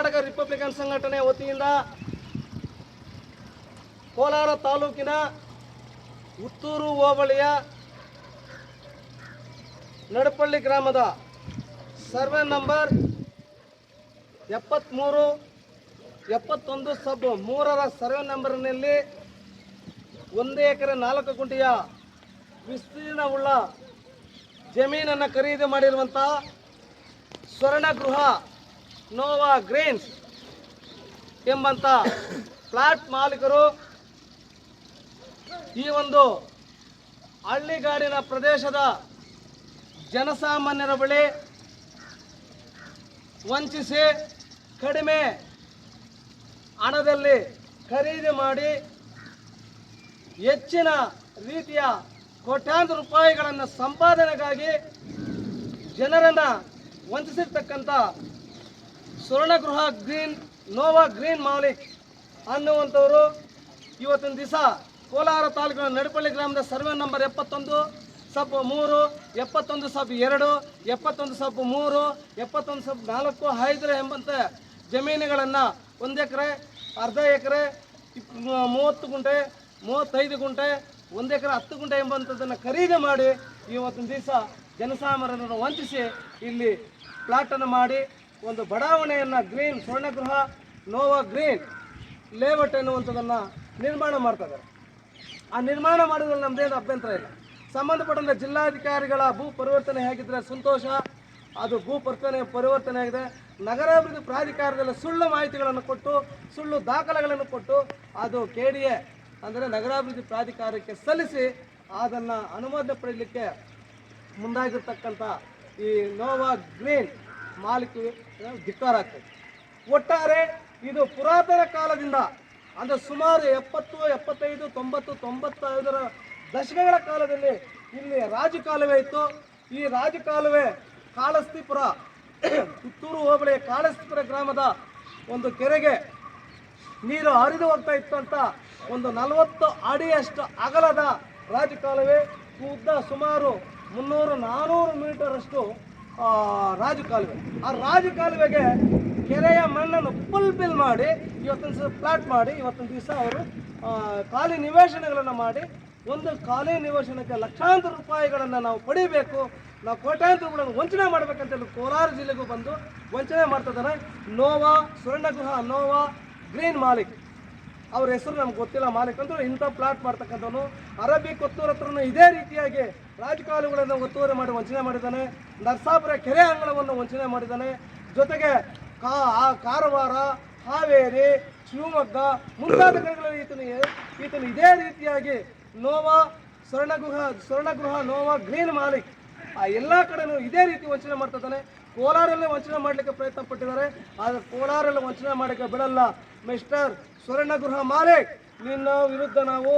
Karnataka Republican ಸಂಘಟನೆ ವತಿಯಿಂದ ಕೋಲಾರ ತಾಲೂಕಿನ ಉತ್ತೂರು ಹೋಬಳಿಯ ನಡಪಳ್ಳಿ ಗ್ರಾಮದ ಸರ್ವೆ ನಂಬರ್ ಎಪ್ಪತ್ತ್ಮೂರು ಎಪ್ಪತ್ತೊಂದು ಸಬ್ ಮೂರರ ಸರ್ವೆ ನಂಬರ್ನಲ್ಲಿ ಒಂದು ಎಕರೆ ನಾಲ್ಕು ಗುಂಟೆಯ ವಿಸ್ತೀರ್ಣವುಳ್ಳ ಜಮೀನನ್ನು ಖರೀದಿ ಮಾಡಿರುವಂತಹ ಸ್ವರ್ಣಗೃಹ ನೋವಾ ಗ್ರೀನ್ಸ್ ಎಂಬಂಥ ಫ್ಲಾಟ್ ಮಾಲೀಕರು ಈ ಒಂದು ಹಳ್ಳಿಗಾಡಿನ ಪ್ರದೇಶದ ಜನಸಾಮಾನ್ಯರ ಬಳಿ ವಂಚಿಸಿ ಕಡಿಮೆ ಹಣದಲ್ಲಿ ಖರೀದಿ ಮಾಡಿ ಹೆಚ್ಚಿನ ರೀತಿಯ ಕೋಟ್ಯಾಂತರ ರೂಪಾಯಿಗಳನ್ನು ಸಂಪಾದನೆಗಾಗಿ ಜನರನ್ನು ವಂಚಿಸಿರ್ತಕ್ಕಂಥ ಸ್ವರ್ಣಗೃಹ ಗ್ರೀನ್, ನೋವಾ ಗ್ರೀನ್ ಮಾಲಿಕ್ ಅನ್ನುವಂಥವರು ಇವತ್ತಿನ ದಿವಸ ಕೋಲಾರ ತಾಲೂಕಿನ ನಡುಪಳ್ಳಿ ಗ್ರಾಮದ ಸರ್ವೆ ನಂಬರ್ ಎಪ್ಪತ್ತೊಂದು, ಸಬ್ ಮೂರು, ಎಪ್ಪತ್ತೊಂದು ಸಬ್ ಎರಡು, ಎಪ್ಪತ್ತೊಂದು ಸಬ್ ಮೂರು, ಎಪ್ಪತ್ತೊಂದು ಸಬ್ ನಾಲ್ಕು ಐದು ಎಂಬಂತೆ ಜಮೀನುಗಳನ್ನು ಒಂದು ಎಕರೆ, ಅರ್ಧ ಎಕರೆ ಮೂವತ್ತು ಗುಂಟೆ, ಮೂವತ್ತೈದು ಗುಂಟೆ, ಒಂದು ಎಕರೆ ಹತ್ತು ಗುಂಟೆ ಎಂಬಂಥದ್ದನ್ನು ಖರೀದಿ ಮಾಡಿ ಇವತ್ತಿನ ದಿವಸ ಜನಸಾಮಾನ್ಯರನ್ನು ವಂಚಿಸಿ ಇಲ್ಲಿ ಪ್ಲಾಟನ್ನು ಮಾಡಿ ಒಂದು ಬಡಾವಣೆಯನ್ನು green, Swarnagruha, Nova green, layout ಎನ್ನುವಂಥದ್ದನ್ನು ನಿರ್ಮಾಣ ಮಾಡ್ತಾ ಇದ್ದಾರೆ. ಆ ನಿರ್ಮಾಣ ಮಾಡೋದ್ರಲ್ಲಿ ನಮ್ಮದೇನು ಅಭ್ಯಂತರ ಇಲ್ಲ. ಸಂಬಂಧಪಟ್ಟಂಥ ಜಿಲ್ಲಾಧಿಕಾರಿಗಳ ಭೂ ಪರಿವರ್ತನೆ ಹೇಗಿದ್ದರೆ ಸಂತೋಷ, ಅದು ಭೂ ಪರಿವರ್ತನೆ ಪರಿವರ್ತನೆ ಆಗಿದೆ. ನಗರಾಭಿವೃದ್ಧಿ ಪ್ರಾಧಿಕಾರದಲ್ಲಿ ಸುಳ್ಳು ಮಾಹಿತಿಗಳನ್ನು ಕೊಟ್ಟು, ಸುಳ್ಳು ದಾಖಲೆಗಳನ್ನು ಕೊಟ್ಟು, ಅದು ಕೆ ಡಿ ಎ ಅಂದರೆ ನಗರಾಭಿವೃದ್ಧಿ ಪ್ರಾಧಿಕಾರಕ್ಕೆ ಸಲ್ಲಿಸಿ ಅದನ್ನು ಅನುಮೋದನೆ ಪಡೆಯಲಿಕ್ಕೆ ಮುಂದಾಗಿರ್ತಕ್ಕಂಥ ಈ ನೋವಾ ಗ್ರೀನ್ ಮಾಲಿಕೆ ಧಿಕ್ಕಾರ ಆಗ್ತದೆ. ಒಟ್ಟಾರೆ ಇದು ಪುರಾತನ ಕಾಲದಿಂದ ಅಂದರೆ ಸುಮಾರು ಎಪ್ಪತ್ತು ಎಪ್ಪತ್ತೈದು ತೊಂಬತ್ತು ತೊಂಬತ್ತೈದರ ದಶಕಗಳ ಕಾಲದಲ್ಲಿ ಇಲ್ಲಿ ರಾಜಕಾಲುವೆ ಇತ್ತು. ಈ ರಾಜಕಾಲುವೆ ಕಾಳಸ್ತಿಪುರ ಪುತ್ತೂರು ಹೋಬಳಿಯ ಕಾಳಸ್ತಿಪುರ ಗ್ರಾಮದ ಒಂದು ಕೆರೆಗೆ ನೀರು ಹರಿದು ಹೋಗ್ತಾ ಇತ್ತು ಅಂತ ಒಂದು ನಲವತ್ತು ಅಡಿಯಷ್ಟು ಅಗಲದ ರಾಜಕಾಲುವೆ ಉದ್ದ ಸುಮಾರು ಮುನ್ನೂರು ಮೀಟರ್ ಆ, ರಾಜಕಾಲುವೆ. ಆ ರಾಜಕಾಲುವೆಗೆ ಕೆರೆಯ ಮಣ್ಣನ್ನು ಫುಲ್ ಬಿಲ್ ಮಾಡಿ, ಇವತ್ತಿನ ದಿವಸ ಪ್ಲಾಟ್ ಮಾಡಿ, ಇವತ್ತಿನ ದಿವಸ ಅವರು ಖಾಲಿ ನಿವೇಶನಗಳನ್ನು ಮಾಡಿ, ಒಂದು ಖಾಲಿ ನಿವೇಶನಕ್ಕೆ ಲಕ್ಷಾಂತರ ರೂಪಾಯಿಗಳನ್ನು ನಾವು ಪಡಿಬೇಕು. ನಾವು ಕೋಟ್ಯಾಂತರ ರೂಪಾಯಿಗಳನ್ನು ವಂಚನೆ ಮಾಡಬೇಕಂತ ಹೇಳಿ ಕೋಲಾರ ಜಿಲ್ಲೆಗೂ ಬಂದು ವಂಚನೆ ಮಾಡ್ತಾ ಇದ್ದಾರೆ. Nova Suvarnagriha Nova Green Malik. ಅವ್ರ ಹೆಸರು ನಮ್ಗೆ ಗೊತ್ತಿಲ್ಲ. ಮಾಲಿಕ್ ಅಂದ್ರೆ ಇಂಥ ಪ್ಲಾಟ್ ಮಾಡ್ತಕ್ಕಂಥವನು. ಅರಬ್ಬಿ ಕೊತ್ತೂರ ಹತ್ರನೂ ಇದೇ ರೀತಿಯಾಗಿ ರಾಜಕಾಲುಗಳನ್ನು ಒತ್ತುವರಿ ಮಾಡಿ ವಂಚನೆ ಮಾಡಿದ್ದಾನೆ. ನರಸಾಪುರ ಕೆರೆ ಅಂಗಳವನ್ನು ವಂಚನೆ ಮಾಡಿದ್ದಾನೆ. ಜೊತೆಗೆ ಕಾ ಕಾರವಾರ, ಹಾವೇರಿ, ಶಿವಮೊಗ್ಗ ಮುಂತಾದ ಕಡೆಗಳಲ್ಲಿ ಈತನು ಈತನು ಇದೇ ರೀತಿಯಾಗಿ ನೋವಾ, ಸ್ವರ್ಣಗೃಹ ಸ್ವರ್ಣಗೃಹ ನೋವಾ, ಗ್ರೀನ್ ಮಾಲಿಕ್, ಆ ಎಲ್ಲ ಕಡೆನೂ ಇದೇ ರೀತಿ ವಂಚನೆ ಮಾಡ್ತಾ ಇದ್ದಾನೆ ಕೋಲಾರಲ್ಲೇ ವಂಚನೆ ಮಾಡಲಿಕ್ಕೆ ಪ್ರಯತ್ನ ಪಟ್ಟಿದ್ದಾರೆ, ಆದರೆ ಕೋಲಾರಲ್ಲಿ ವಂಚನೆ ಮಾಡಲಿಕ್ಕೆ ಬಿಡಲ್ಲ. ಮಿಸ್ಟರ್ ಸ್ವರ್ಣಗೃಹ ಮಾಲಿಕ್, ನಿನ್ನ ವಿರುದ್ಧ ನಾವು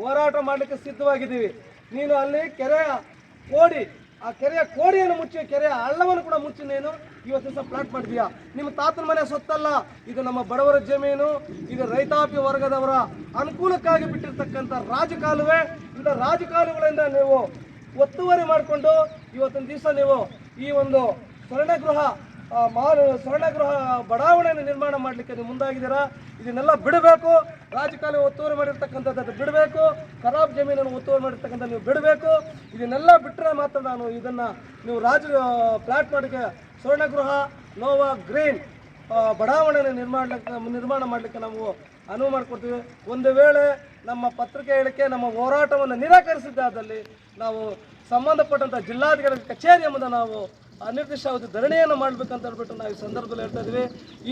ಹೋರಾಟ ಮಾಡಲಿಕ್ಕೆ ಸಿದ್ಧವಾಗಿದ್ದೀವಿ. ನೀನು ಅಲ್ಲಿ ಕೆರೆಯ ಕೋಡಿ, ಆ ಕೆರೆಯ ಕೋಡಿಯನ್ನು ಮುಚ್ಚಿ, ಕೆರೆಯ ಹಳ್ಳವನ್ನು ಕೂಡ ಮುಚ್ಚಿ ನೀನು ಇವತ್ತು ದಿವಸ ಪ್ಲಾಟ್ ಮಾಡಿದೀಯಾ ನಿಮ್ಮ ತಾತನ ಮನೆ ಸೊತ್ತಲ್ಲ, ಇದು ನಮ್ಮ ಬಡವರ ಜಮೀನು, ಇದು ರೈತಾಪಿ ವರ್ಗದವರ ಅನುಕೂಲಕ್ಕಾಗಿ ಬಿಟ್ಟಿರ್ತಕ್ಕಂಥ ರಾಜಕಾಲುವೆ. ಇಂಥ ರಾಜಕಾಲುಗಳಿಂದ ನೀವು ಒತ್ತುವರಿ ಮಾಡಿಕೊಂಡು ಇವತ್ತಿನ ದಿವಸ ನೀವು ಈ ಒಂದು ಸ್ವರ್ಣಗೃಹ ಮಾರು ಸ್ವರ್ಣಗೃಹ ಬಡಾವಣೆಯನ್ನು ನಿರ್ಮಾಣ ಮಾಡಲಿಕ್ಕೆ ನೀವು ಮುಂದಾಗಿದ್ದೀರಾ? ಇದನ್ನೆಲ್ಲ ಬಿಡಬೇಕು. ರಾಜಕಾಲ ಒತ್ತುವರಿ ಮಾಡಿರ್ತಕ್ಕಂಥದ್ದು ಬಿಡಬೇಕು. ಖರಾಬ್ ಜಮೀನನ್ನು ಒತ್ತುವರಿ ಮಾಡಿರ್ತಕ್ಕಂಥ ನೀವು ಬಿಡಬೇಕು. ಇದನ್ನೆಲ್ಲ ಬಿಟ್ಟರೆ ಮಾತ್ರ ನಾನು ಇದನ್ನು ನೀವು ರಾಜ ಫ್ಲಾಟ್ ಮಾಡಿಕೆ ಸ್ವರ್ಣಗೃಹ ನೋವಾ ಗ್ರೀನ್ ಬಡಾವಣೆಯನ್ನು ನಿರ್ಮಾಣ ನಿರ್ಮಾಣ ಮಾಡಲಿಕ್ಕೆ ನಾವು ಅನುವು ಮಾಡಿಕೊಡ್ತೀವಿ. ಒಂದು ವೇಳೆ ನಮ್ಮ ಪತ್ರಿಕೆ ಹೇಳಿಕೆ, ನಮ್ಮ ಹೋರಾಟವನ್ನು ನಿರಾಕರಿಸಿದ್ದಾದಲ್ಲಿ ನಾವು ಸಂಬಂಧಪಟ್ಟಂಥ ಜಿಲ್ಲಾಧಿಕಾರಿ ಕಚೇರಿ ಎಂಬುದನ್ನು ನಾವು ಅನಿರ್ದಿಷ್ಟಾವಧಿ ಧರಣಿಯನ್ನು ಮಾಡ್ಬೇಕಂತ ಹೇಳ್ಬಿಟ್ಟು ನಾವು ಈ ಸಂದರ್ಭದಲ್ಲಿ ಹೇಳ್ತಾ ಇದೀವಿ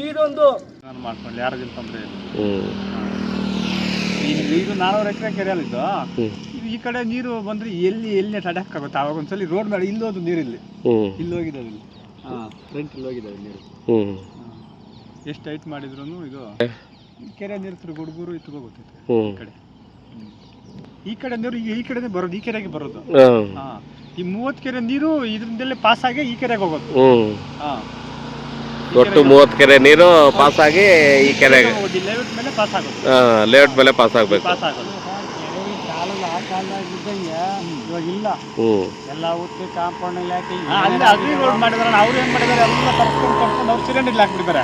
ಇದೊಂದು ನಾನು ಮಾಡ್ಕೊಂಡು ಯಾರಿಗಿಲ್ಲ ತೊಂದರೆ ಇಲ್ಲ. ಇದು ನಾಲ್ವರು ಎಕರೆ ಕೆರೆಯಲ್ಲಿದ್ದು ಹ್ಮ್. ಇದು ಈ ಕಡೆ ನೀರು ಬಂದ್ರೆ ಎಲ್ಲಿ ಎಲ್ಲಿ ತಡೆಯಕ್ಕಾಗುತ್ತೆ ಅವಾಗ ಒಂದ್ಸಲಿ ರೋಡ್ ಮೇಲೆ ಇಲ್ಲೋದು ನೀರು ಇಲ್ಲಿ. ಹ್ಮ್. ಇಲ್ಲಿ ಹೋಗಿದ್ದಾವೆ ಇಲ್ಲಿ. ಹಾಂ ಫ್ರಂಟ್ ಇಲ್ಲಿ ಹೋಗಿದ್ದಾವೆ ನೀರು. ಹ್ಮ್. ಎಷ್ಟು ಹೈಟ್ ಮಾಡಿದ್ರು ಇದು ಕೆರೆ ನೀರು ತಿರು ಗುಡುಗೂರು ಇತ್ತು ಹೋಗುತ್ತೆ ಹ್ಮ್. ಈ ಕಡೆ. ಈ ಕಡೆ ನೀರು ಈಗ ಈ ಕಡೆ ಬರೋದು ಈ ಕೆರೆಗೆ ಬರೋದು. ಹಾಂ. ಈ ಮೂವತ್ತು ಕೆರೆ ನೀರು ಇದರಿಂದಲೇ ಪಾಸ್ ಆಗಿ ಈ ಕೆರೆಗೆ ಹೋಗೋದು. ಹಾ. ಹಾಂ ಒಟ್ಟು ಮೂವತ್ ಕೆರೆ ನೀರು ಪಾಸ್ ಆಗಿ ಈ ಕೆರೆಗೆ. ಲೇಔಟ್ ಮೇಲೆ ಪಾಸ್ ಆಗೋದು. ಲೇಔಟ್ ಮೇಲೆ ಪಾಸ್ ಆಗಬೇಕು. ಪಾಸ್ ಆಗೋದು. ಕಾಲಾಗಿದ್ದಂಗೆ ಇವಾಗ ಇಲ್ಲ ಹ್ಮ್. ಎಲ್ಲ ಉತ್ತಿ ಕಾಂಪೌಂಡ್ ಎಲ್ಲ ಹಾ, ಅಲ್ಲಿ ಅಗ್ರಿ ರೋಡ್ ಮಾಡಿದಾರೆ ಅವ್ರು ಏನ್ ಮಾಡಿದಾರೆ? ಎಲ್ಲ ಕರ್ಕೊಂಡು ಕರ್ಕೊಂಡು ಅವ್ರು ಸಿಲಿಂಡರ್ ಹಾಕ್ಬಿಟ್ಟಿದ್ದಾರೆ.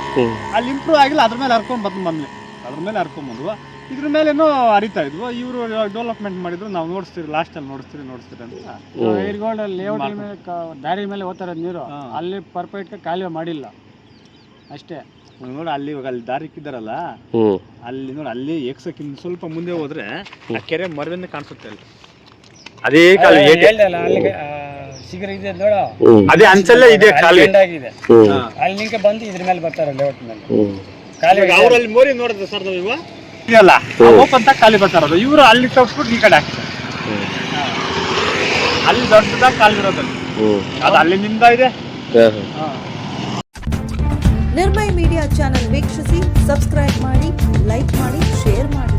ಅಲ್ಲಿ ಇಂಪ್ರೂವ್ ಆಗಿಲ್ಲ ಅದ್ರ ಮೇಲೆ ಹರ್ಕೊಂಡ್ ಬಂದ್ ಬಂದ್ಲಿ. ಅದ್ರ ಮೇಲೆ ಹರ್ಕೊಂಡ್ ಬಂದ್ವು. ಇದ್ರ ಮೇಲೇನೋ ಅರಿತಾ ಇದ್ವು. ಇವರು ಡೆವಲಪ್ಮೆಂಟ್ ಮಾಡಿದ್ರು ನಾವು ನೋಡಿಸ್ತೀವಿ ಲಾಸ್ಟ್ ಅಲ್ಲಿ ನೋಡಿಸ್ತೀವಿ ನೋಡಿಸ್ತೀವಿ ಅಂತ. ಅಲ್ಲಿ ಲೇಔಟ್ ಮೇಲೆ ದಾರಿ ಮೇಲೆ ಹೋಗ್ತಾರೆ ನೀರು. ಅಲ್ಲಿ ಪರ್ಫೆಕ್ಟ್ ಕಾಲುವೆ ಮಾಡಿಲ್ಲ. ಅಷ್ಟೇ. ನೋಡಿ ಅಲ್ಲಿ ಇವಾಗ ಅಲ್ಲಿ ದಾರಿ ಇಕ್ಕಿದಾರಲ್ಲ ಅಲ್ಲಿ ನೋಡಿ ಅಲ್ಲಿ ಏಕ್ಸಕ್ಕೆ ಇನ್ನು ಸ್ವಲ್ಪ ಮುಂದೆ ಹೋದ್ರೆ ಆ ಕೆರೆ ಮರದಿಂದ ಕಾಣಿಸುತ್ತೆ ಅಲ್ಲಿ. ಅದೇ ಕಾಲು ಹೇಳ್ದಲ್ಲ ಅಲ್ಲಿಗೆ ಸಿಗರ್ ಇದೆ ನೋಡು. ಅದೇ ಅನ್ಸಲ್ಲೇ ಇದೆ ಕಾಲುವೆ ಆಗಿದೆ. ಅಲ್ಲಿ ನಿಂಗೆ ಬಂದು ಇದ್ರ ಮೇಲೆ ಬರ್ತಾರೆ ಲೇಔಟ್ ಮೇಲೆ. ಕಾಲುವೆ ಅವರಲ್ಲಿ ಮೋರಿ ನೋಡಿದ್ರೆ ಸರ್ ನಾವು ಓಪನ್ ಅಂತ ಖಾಲಿ ಬರ್ತಾರದು. ಇವರು ಅಲ್ಲಿ ತಪ್ಪಿಬಿಟ್ಟು ಈ ಕಡೆ. ಹಾಕ್ತಾರೆ ಅಲ್ಲಿ ದೊಡ್ಡದಾಗಿ ಖಾಲಿ ಇರೋದಲ್ಲಿ. ಅಲ್ಲಿ ಅದು ಅಲ್ಲಿಂದ ಇದೆ. ನಿರ್ಮಯ್ ಮೀಡಿಯಾ ಚಾನೆಲ್ ವೀಕ್ಷಿಸಿ ಸಬ್ಸ್ಕ್ರೈಬ್ ಮಾಡಿ ಲೈಕ್ ಮಾಡಿ ಶೇರ್ ಮಾಡಿ.